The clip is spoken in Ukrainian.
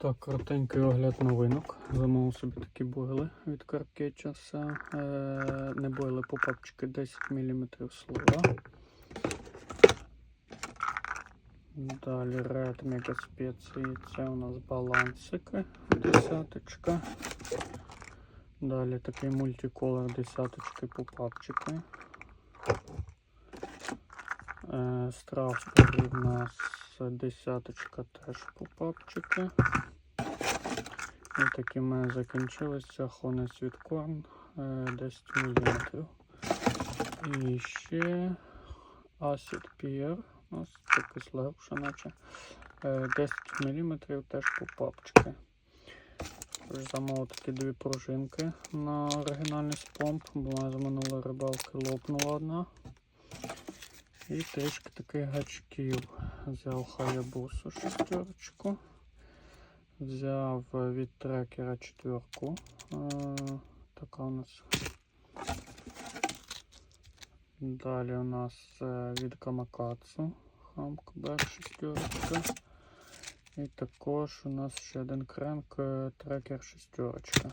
Так, коротенький огляд новинок. Замовив собі такі бойли від Каркетчаса. Е, не бойли попапчики 10 мм слова. Далі Red Mega спеції. Це у нас балансики десяточка. Далі такий мультиколор десяточки попапчики. Е, Страусбері в нас десяточка теж попапчики. І такі в мене закінчилися Хонес від Корн 10 мм. І ще Acid Pier. У нас це кислегуша наче. Е, 10 мм теж попапчики. Тож Замовив такі дві пружинки на оригінальний спомп, бо в мене з минулої рибалки лопнула одна. І трішки таких гачків. Взяв хаябусу шестерочку. Взяв від трекера четверку. Е, така у нас. Далі у нас е, від Камакацу. Хамкбер шестерочка. І також у нас ще один кренк е, трекер шестерочка.